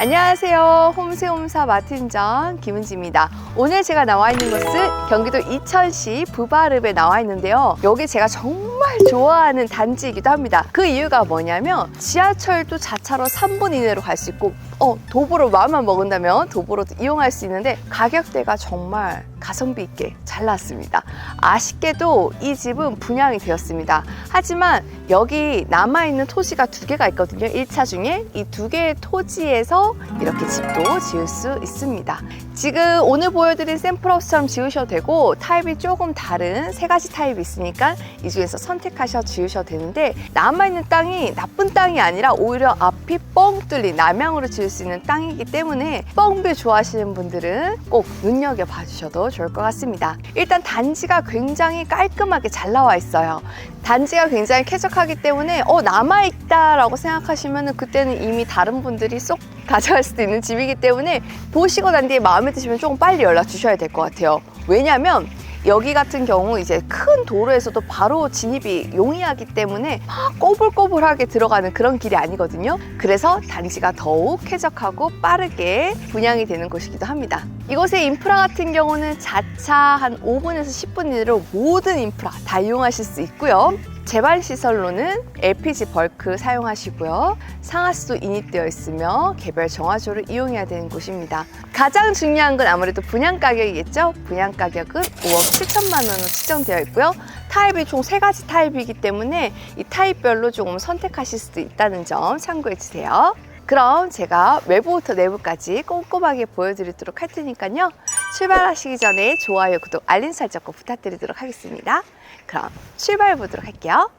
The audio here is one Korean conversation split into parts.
안녕하세요. 홈세홈사 마틴장 김은지입니다. 오늘 제가 나와 있는 곳은 경기도 이천시 부바릅에 나와 있는데요. 여기 제가 정말 좋아하는 단지이기도 합니다. 그 이유가 뭐냐면 지하철도 자차로 3분 이내로 갈 수 있고 어, 도보로 마음만 먹은다면 도보로도 이용할 수 있는데 가격대가 정말 가성비 있게 잘 나왔습니다. 아쉽게도 이 집은 분양이 되었습니다. 하지만 여기 남아있는 토지가 두 개가 있거든요. 1차 중에 이 두 개의 토지에서 이렇게 집도 지을 수 있습니다. 지금 오늘 보여드린 샘플하우스처럼 지으셔도 되고 타입이 조금 다른 세 가지 타입이 있으니까 이 중에서 선택하셔 지으셔도 되는데 남아있는 땅이 나쁜 땅이 아니라 오히려 앞이 뻥 뚫린 남향으로 지을 수 있는 땅이기 때문에 뻥뷰 좋아하시는 분들은 꼭 눈여겨 봐 주셔도 좋을 것 같습니다. 일단 단지가 굉장히 깔끔하게 잘 나와 있어요. 단지가 굉장히 쾌적하기 때문에 어 남아있다라고 생각하시면 그때는 이미 다른 분들이 쏙 가져갈 수도 있는 집이기 때문에 보시고 난 뒤에 마음에 드시면 조금 빨리 연락 주셔야 될 것 같아요. 왜냐하면 여기 같은 경우 이제 큰 도로에서도 바로 진입이 용이하기 때문에 막 꼬불꼬불하게 들어가는 그런 길이 아니거든요. 그래서 단지가 더욱 쾌적하고 빠르게 분양이 되는 곳이기도 합니다. 이곳의 인프라 같은 경우는 자차 한 5분에서 10분 이내로 모든 인프라 다 이용하실 수 있고요. 재반 시설로는 LPG 벌크 사용하시고요. 상하수도 인입되어 있으며 개별 정화조를 이용해야 되는 곳입니다. 가장 중요한 건 아무래도 분양 가격이겠죠. 분양 가격은 5억 7천만 원으로 측정되어 있고요. 타입이 총 세 가지 타입이기 때문에 이 타입별로 조금 선택하실 수도 있다는 점 참고해 주세요. 그럼 제가 외부부터 내부까지 꼼꼼하게 보여드리도록 할 테니까요. 출발하시기 전에 좋아요, 구독, 알림 설정 꼭 부탁드리도록 하겠습니다. 그럼 출발해 보도록 할게요.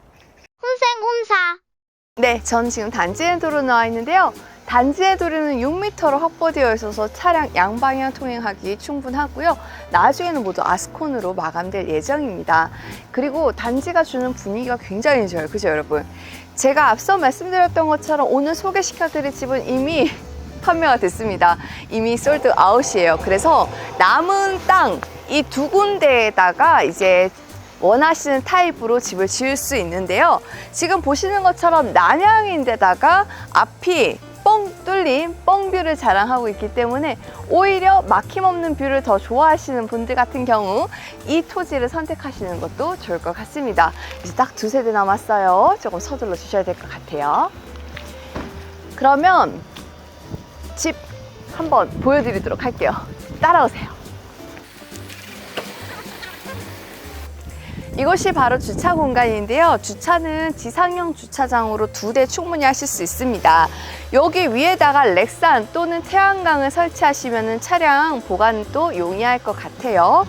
혼생혼사 네, 전 지금 단지의 도로 나와 있는데요. 단지의 도로는 6m로 확보되어 있어서 차량 양방향 통행하기 충분하고요. 나중에는 모두 아스콘으로 마감될 예정입니다. 그리고 단지가 주는 분위기가 굉장히 좋아요. 그죠, 여러분? 제가 앞서 말씀드렸던 것처럼 오늘 소개시켜드릴 집은 이미 판매가 됐습니다. 이미 솔드 아웃이에요. 그래서 남은 땅 이 두 군데에다가 이제 원하시는 타입으로 집을 지을 수 있는데요. 지금 보시는 것처럼 난양인데다가 앞이 뻥 뚫린 뻥뷰를 자랑하고 있기 때문에 오히려 막힘없는 뷰를 더 좋아하시는 분들 같은 경우 이 토지를 선택하시는 것도 좋을 것 같습니다. 이제 딱 두 세대 남았어요. 조금 서둘러 주셔야 될 것 같아요. 그러면 집 한번 보여드리도록 할게요. 따라오세요. 이곳이 바로 주차 공간인데요. 주차는 지상형 주차장으로 두 대 충분히 하실 수 있습니다. 여기 위에다가 렉산 또는 태양광을 설치하시면 차량 보관도 용이할 것 같아요.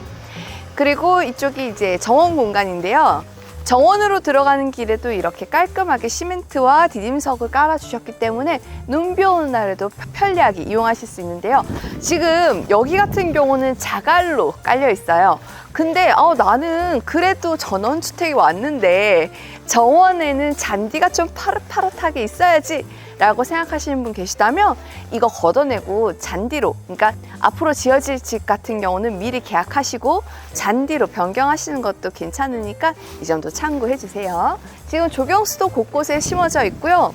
그리고 이쪽이 이제 정원 공간인데요. 정원으로 들어가는 길에도 이렇게 깔끔하게 시멘트와 디딤석을 깔아주셨기 때문에 눈비 오는 날에도 편리하게 이용하실 수 있는데요. 지금 여기 같은 경우는 자갈로 깔려 있어요. 근데 어, 나는 그래도 전원주택이 왔는데 정원에는 잔디가 좀 파릇파릇하게 있어야지 라고 생각하시는 분 계시다면 이거 걷어내고 잔디로 그러니까 앞으로 지어질 집 같은 경우는 미리 계약하시고 잔디로 변경하시는 것도 괜찮으니까 이 점도 참고해 주세요. 지금 조경수도 곳곳에 심어져 있고요.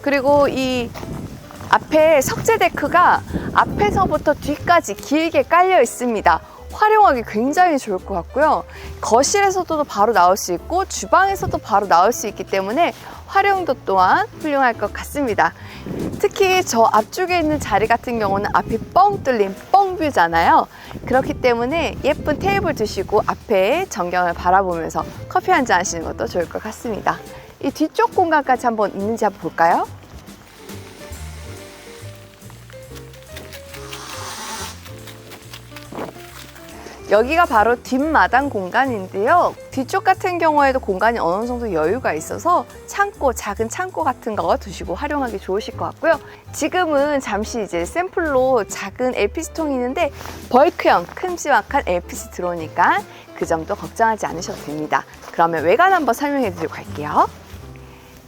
그리고 이 앞에 석재 데크가 앞에서부터 뒤까지 길게 깔려 있습니다. 활용하기 굉장히 좋을 것 같고요. 거실에서도 바로 나올 수 있고 주방에서도 바로 나올 수 있기 때문에 활용도 또한 훌륭할 것 같습니다. 특히 저 앞쪽에 있는 자리 같은 경우는 앞이 뻥 뚫린 뻥뷰잖아요. 그렇기 때문에 예쁜 테이블 두시고 앞에 전경을 바라보면서 커피 한 잔 하시는 것도 좋을 것 같습니다. 이 뒤쪽 공간까지 한번 있는지 한번 볼까요? 여기가 바로 뒷마당 공간인데요. 뒤쪽 같은 경우에도 공간이 어느 정도 여유가 있어서 창고, 작은 창고 같은 거 두시고 활용하기 좋으실 것 같고요. 지금은 잠시 이제 샘플로 작은 LPG통이 있는데 벌크형 큼지막한 LPG 들어오니까 그 점도 걱정하지 않으셔도 됩니다. 그러면 외관 한번 설명해 드리고 갈게요.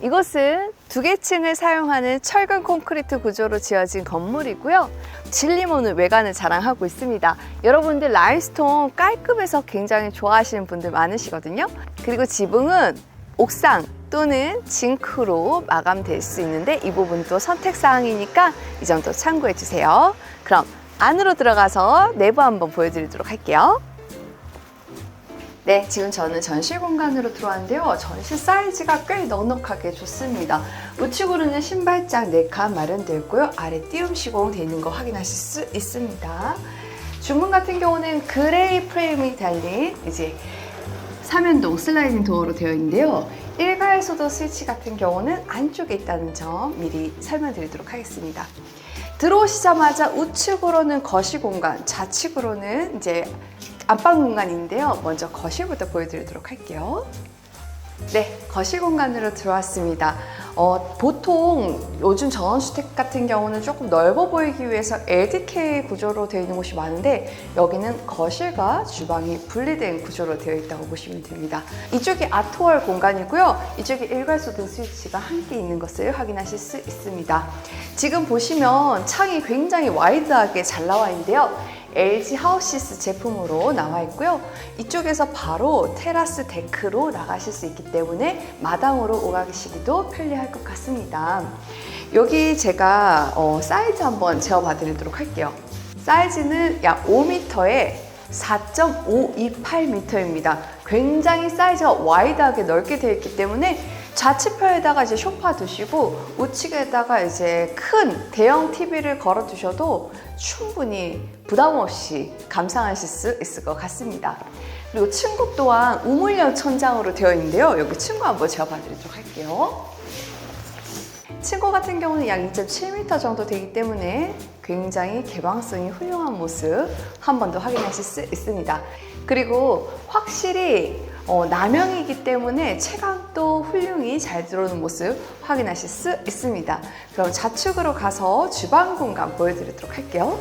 이곳은 두 개 층을 사용하는 철근 콘크리트 구조로 지어진 건물이고요. 진리모는 외관을 자랑하고 있습니다. 여러분들 라인스톤 깔끔해서 굉장히 좋아하시는 분들 많으시거든요. 그리고 지붕은 옥상 또는 징크로 마감될 수 있는데 이 부분도 선택 사항이니까 이 점도 참고해 주세요. 그럼 안으로 들어가서 내부 한번 보여드리도록 할게요. 네, 지금 저는 전실 공간으로 들어왔는데요. 전실 사이즈가 꽤 넉넉하게 좋습니다. 우측으로는 신발장 4칸 마련되어 있고요. 아래 띄움 시공 되어 있는 거 확인하실 수 있습니다. 중문 같은 경우는 그레이 프레임이 달린 이제 삼연동 슬라이딩 도어로 되어 있는데요. 일괄소도 스위치 같은 경우는 안쪽에 있다는 점 미리 설명드리도록 하겠습니다. 들어오시자마자 우측으로는 거실 공간, 좌측으로는 이제 안방 공간인데요. 먼저 거실부터 보여드리도록 할게요. 네, 거실 공간으로 들어왔습니다. 어, 보통 요즘 전원주택 같은 경우는 조금 넓어 보이기 위해서 LDK 구조로 되어 있는 곳이 많은데 여기는 거실과 주방이 분리된 구조로 되어 있다고 보시면 됩니다. 이쪽이 아트월 공간이고요. 이쪽이 일괄소등 스위치가 함께 있는 것을 확인하실 수 있습니다. 지금 보시면 창이 굉장히 와이드하게 잘 나와 있는데요. LG 하우시스 제품으로 나와 있고요. 이쪽에서 바로 테라스 데크로 나가실 수 있기 때문에 마당으로 오가시기도 편리할 것 같습니다. 여기 제가 어, 사이즈 한번 재어봐 드리도록 할게요. 사이즈는 약 5m에 4.528m입니다. 굉장히 사이즈가 와이드하게 넓게 되어 있기 때문에 좌측편에다가 이제 소파 두시고 우측에다가 이제 큰 대형 TV를 걸어 두셔도 충분히 부담 없이 감상하실 수 있을 것 같습니다. 그리고 층고 또한 우물형 천장으로 되어 있는데요. 여기 층고 한번 재어봐드리도록 할게요. 층고 같은 경우는 약 2.7m 정도 되기 때문에 굉장히 개방성이 훌륭한 모습 한 번 더 확인하실 수 있습니다. 그리고 확실히 어, 남영이기 때문에 채광도 훌륭히 잘 들어오는 모습 확인하실 수 있습니다. 그럼 좌측으로 가서 주방 공간 보여드리도록 할게요.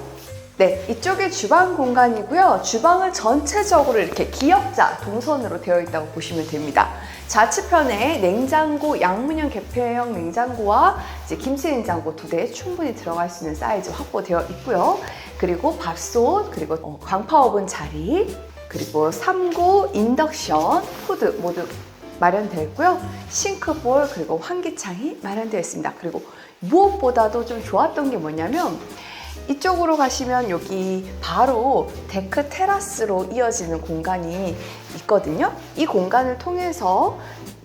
네, 이쪽이 주방 공간이고요. 주방은 전체적으로 이렇게 기역자 동선으로 되어 있다고 보시면 됩니다. 좌측편에 냉장고, 양문형 개폐형 냉장고와 이제 김치 냉장고 두 대 충분히 들어갈 수 있는 사이즈 확보되어 있고요. 그리고 밥솥, 그리고 어, 광파 오븐 자리, 그리고 3구 인덕션, 후드 모두 마련되어 있고요. 싱크볼 그리고 환기창이 마련되어 있습니다. 그리고 무엇보다도 좀 좋았던 게 뭐냐면 이쪽으로 가시면 여기 바로 데크 테라스로 이어지는 공간이 있거든요. 이 공간을 통해서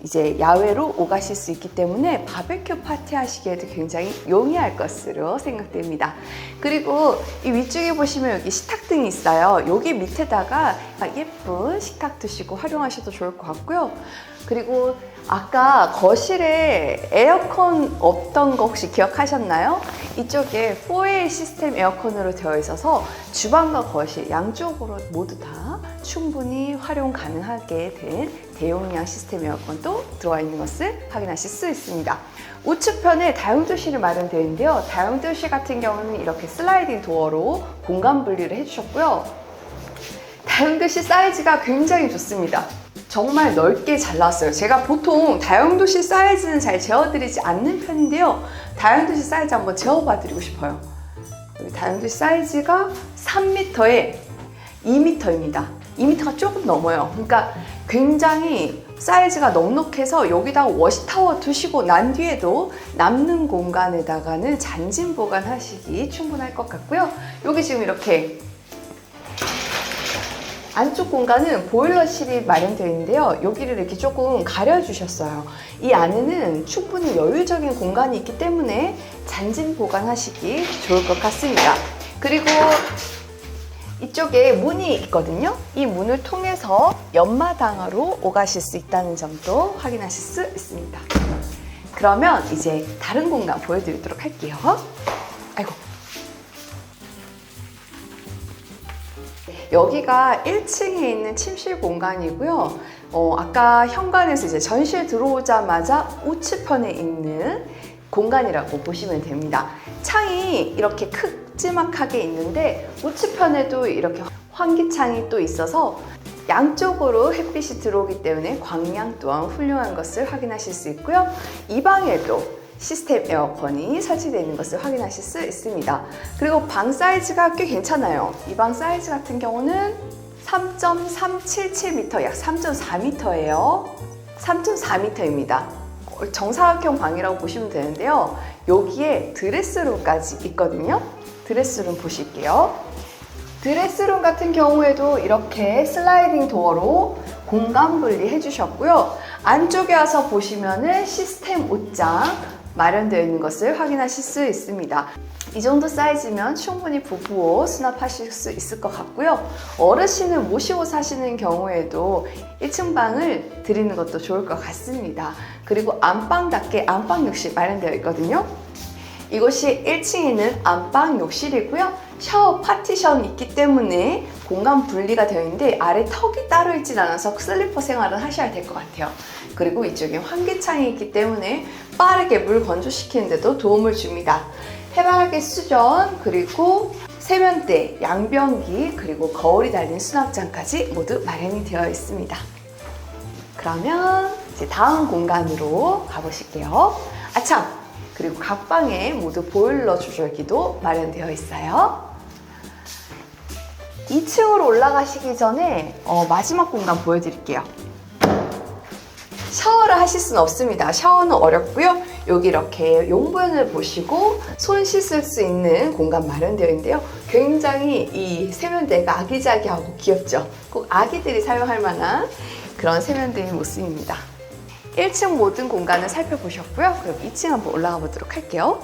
이제 야외로 오가실 수 있기 때문에 바베큐 파티 하시기에도 굉장히 용이할 것으로 생각됩니다. 그리고 이 위쪽에 보시면 여기 식탁등이 있어요. 여기 밑에다가 예쁜 식탁 두시고 활용하셔도 좋을 것 같고요. 그리고 아까 거실에 에어컨 없던 거 혹시 기억하셨나요? 이쪽에 4A 시스템 에어컨으로 되어 있어서 주방과 거실 양쪽으로 모두 다 충분히 활용 가능하게 된 대용량 시스템 에어컨도 들어와 있는 것을 확인하실 수 있습니다. 우측편에 다용도실이 마련되어 있는데요. 다용도실 같은 경우는 이렇게 슬라이딩 도어로 공간 분리를 해주셨고요. 다용도실 사이즈가 굉장히 좋습니다. 정말 넓게 잘 나왔어요. 제가 보통 다용도실 사이즈는 잘 재어드리지 않는 편인데요. 다용도실 사이즈 한번 재어봐 드리고 싶어요. 다용도실 사이즈가 3m에 2m입니다. 2m가 조금 넘어요. 그러니까 굉장히 사이즈가 넉넉해서 여기다가 워시타워 두시고 난 뒤에도 남는 공간에다가는 잔진 보관하시기 충분할 것 같고요. 여기 지금 이렇게 안쪽 공간은 보일러실이 마련되어 있는데요. 여기를 이렇게 조금 가려주셨어요. 이 안에는 충분히 여유적인 공간이 있기 때문에 잔진 보관하시기 좋을 것 같습니다. 그리고 이쪽에 문이 있거든요. 이 문을 통해서 옆마당으로 오가실 수 있다는 점도 확인하실 수 있습니다. 그러면 이제 다른 공간 보여드리도록 할게요. 아이고. 여기가 1층에 있는 침실 공간이고요. 어, 아까 현관에서 이제 전실 들어오자마자 우측편에 있는 공간이라고 보시면 됩니다. 창이 이렇게 크 지막하게 있는데 우측편에도 이렇게 환기창이 또 있어서 양쪽으로 햇빛이 들어오기 때문에 광량 또한 훌륭한 것을 확인하실 수 있고요. 이 방에도 시스템 에어컨이 설치되어 있는 것을 확인하실 수 있습니다. 그리고 방 사이즈가 꽤 괜찮아요. 이 방 사이즈 같은 경우는 3.377m, 약 3.4m예요. 3.4m입니다. 정사각형 방이라고 보시면 되는데요. 여기에 드레스룸까지 있거든요. 드레스룸 보실게요. 드레스룸 같은 경우에도 이렇게 슬라이딩 도어로 공간 분리 해주셨고요. 안쪽에 와서 보시면은 시스템 옷장 마련되어 있는 것을 확인하실 수 있습니다. 이 정도 사이즈면 충분히 부부옷 수납하실 수 있을 것 같고요. 어르신을 모시고 사시는 경우에도 1층 방을 드리는 것도 좋을 것 같습니다. 그리고 안방답게 안방 욕실 마련되어 있거든요. 이곳이 1층에 있는 안방 욕실이고요. 샤워 파티션이 있기 때문에 공간 분리가 되어 있는데 아래 턱이 따로 있진 않아서 슬리퍼 생활을 하셔야 될 것 같아요. 그리고 이쪽에 환기창이 있기 때문에 빠르게 물 건조시키는데도 도움을 줍니다. 해바라기 수전 그리고 세면대, 양변기 그리고 거울이 달린 수납장까지 모두 마련이 되어 있습니다. 그러면 이제 다음 공간으로 가보실게요. 아참! 그리고 각 방에 모두 보일러 조절기도 마련되어 있어요. 2층으로 올라가시기 전에 어, 마지막 공간 보여드릴게요. 샤워를 하실 수는 없습니다. 샤워는 어렵고요. 여기 이렇게 용분을 보시고 손 씻을 수 있는 공간 마련되어 있는데요. 굉장히 이 세면대가 아기자기하고 귀엽죠. 꼭 아기들이 사용할 만한 그런 세면대의 모습입니다. 1층 모든 공간을 살펴보셨고요. 그럼 2층 한번 올라가 보도록 할게요.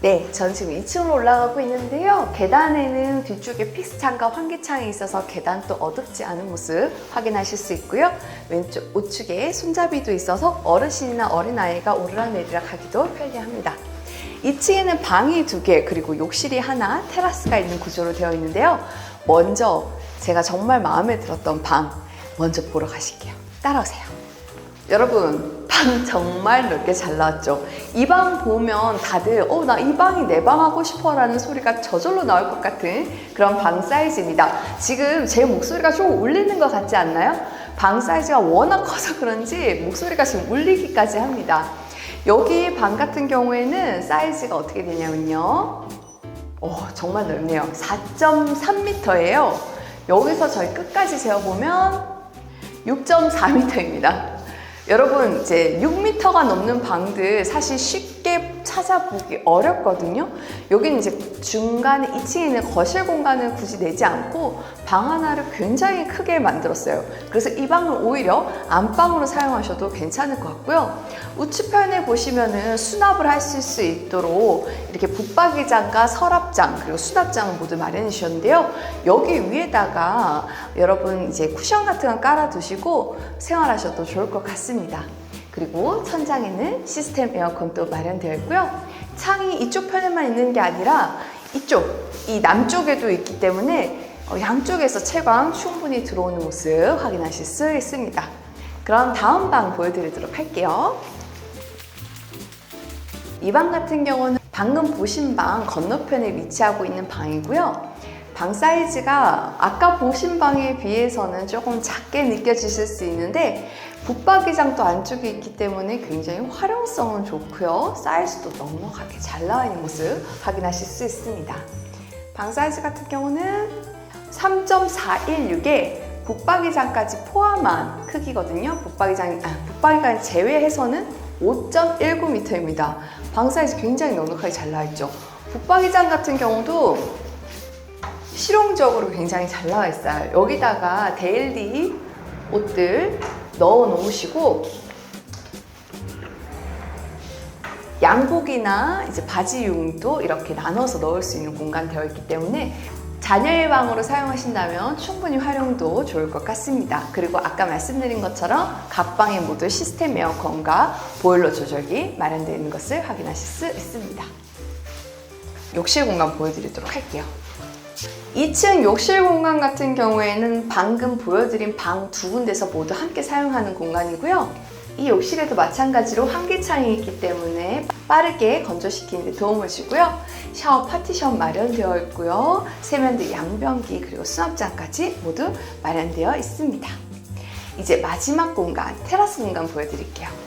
네, 전 지금 2층으로 올라가고 있는데요. 계단에는 뒤쪽에 픽스창과 환기창이 있어서 계단 도 어둡지 않은 모습 확인하실 수 있고요. 왼쪽 우측에 손잡이도 있어서 어르신이나 어린아이가 오르락내리락 하기도 편리합니다. 2층에는 방이 두 개, 그리고 욕실이 하나, 테라스가 있는 구조로 되어 있는데요. 먼저 제가 정말 마음에 들었던 방 먼저 보러 가실게요. 따라오세요. 여러분 방 정말 넓게 잘 나왔죠? 이 방 보면 다들 어 나 이 방이 내 방 하고 싶어 라는 소리가 저절로 나올 것 같은 그런 방 사이즈입니다. 지금 제 목소리가 조금 울리는 것 같지 않나요? 방 사이즈가 워낙 커서 그런지 목소리가 지금 울리기까지 합니다. 여기 방 같은 경우에는 사이즈가 어떻게 되냐면요. 어, 정말 넓네요. 4.3m예요. 여기서 저희 끝까지 재어보면 6.4m입니다 여러분 이제 6m가 넘는 방들 사실 쉽게 찾아보기 어렵거든요. 여기는 이제 중간에 2층에 있는 거실 공간을 굳이 내지 않고 방 하나를 굉장히 크게 만들었어요. 그래서 이 방을 오히려 안방으로 사용하셔도 괜찮을 것 같고요. 우측편에 보시면은 수납을 하실 수 있도록 이렇게 붙박이장과 서랍장 그리고 수납장을 모두 마련해 주셨는데요. 여기 위에다가 여러분 이제 쿠션 같은 거 깔아 두시고 생활하셔도 좋을 것 같습니다. 그리고 천장에는 시스템 에어컨도 마련되어 있고요. 창이 이쪽 편에만 있는 게 아니라 이쪽, 이 남쪽에도 있기 때문에 어, 양쪽에서 채광 충분히 들어오는 모습 확인하실 수 있습니다. 그럼 다음 방 보여드리도록 할게요. 이 방 같은 경우는 방금 보신 방 건너편에 위치하고 있는 방이고요. 방 사이즈가 아까 보신 방에 비해서는 조금 작게 느껴지실 수 있는데 붙박이장도 안쪽에 있기 때문에 굉장히 활용성은 좋고요. 사이즈도 넉넉하게 잘 나와 있는 모습 확인하실 수 있습니다. 방 사이즈 같은 경우는 3.416에 붙박이장까지 포함한 크기거든요. 붙박이장, 아, 붙박이장 제외해서는 5.19m입니다. 방 사이즈 굉장히 넉넉하게 잘 나와 있죠. 붙박이장 같은 경우도 실용적으로 굉장히 잘 나와 있어요. 여기다가 데일리 옷들 넣어 놓으시고 양복이나 이제 바지용도 이렇게 나눠서 넣을 수 있는 공간 되어 있기 때문에 자녀의 방으로 사용하신다면 충분히 활용도 좋을 것 같습니다. 그리고 아까 말씀드린 것처럼 각 방에 모두 시스템 에어컨과 보일러 조절기 마련되어 있는 것을 확인하실 수 있습니다. 욕실 공간 보여드리도록 할게요. 2층 욕실 공간 같은 경우에는 방금 보여드린 방 두 군데서 모두 함께 사용하는 공간이고요. 이 욕실에도 마찬가지로 환기창이 있기 때문에 빠르게 건조시키는 데 도움을 주고요. 샤워 파티션 마련되어 있고요. 세면대 양변기 그리고 수납장까지 모두 마련되어 있습니다. 이제 마지막 공간, 테라스 공간 보여드릴게요.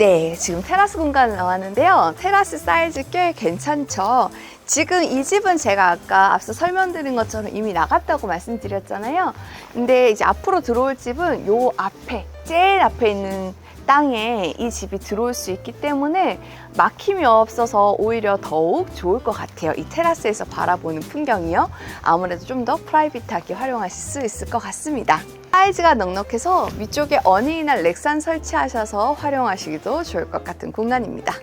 네, 지금 테라스 공간 나왔는데요. 테라스 사이즈 꽤 괜찮죠? 지금 이 집은 제가 아까 앞서 설명드린 것처럼 이미 나갔다고 말씀드렸잖아요. 근데 이제 앞으로 들어올 집은 요 앞에, 제일 앞에 있는 땅에 이 집이 들어올 수 있기 때문에 막힘이 없어서 오히려 더욱 좋을 것 같아요. 이 테라스에서 바라보는 풍경이요. 아무래도 좀 더 프라이빗하게 활용하실 수 있을 것 같습니다. 사이즈가 넉넉해서 위쪽에 어닝이나 렉산 설치하셔서 활용하시기도 좋을 것 같은 공간입니다.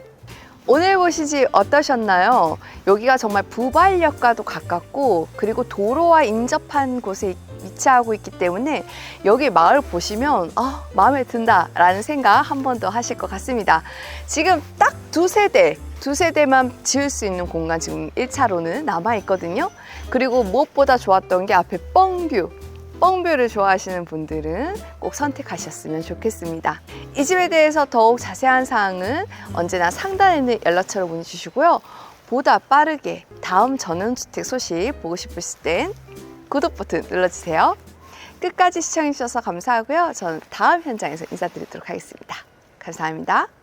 오늘 보시지 어떠셨나요? 여기가 정말 부발역과도 가깝고 그리고 도로와 인접한 곳에 위치하고 있기 때문에 여기 마을 보시면 아, 마음에 든다라는 생각 한 번 더 하실 것 같습니다. 지금 딱 두 세대 두 세대만 지을 수 있는 공간 지금 1차로는 남아 있거든요. 그리고 무엇보다 좋았던 게 앞에 뻥뷰 뻥뷰를 좋아하시는 분들은 꼭 선택하셨으면 좋겠습니다. 이 집에 대해서 더욱 자세한 사항은 언제나 상단에 있는 연락처로 문의 주시고요. 보다 빠르게 다음 전원주택 소식 보고 싶으실 땐 구독 버튼 눌러주세요. 끝까지 시청해주셔서 감사하고요. 저는 다음 현장에서 인사드리도록 하겠습니다. 감사합니다.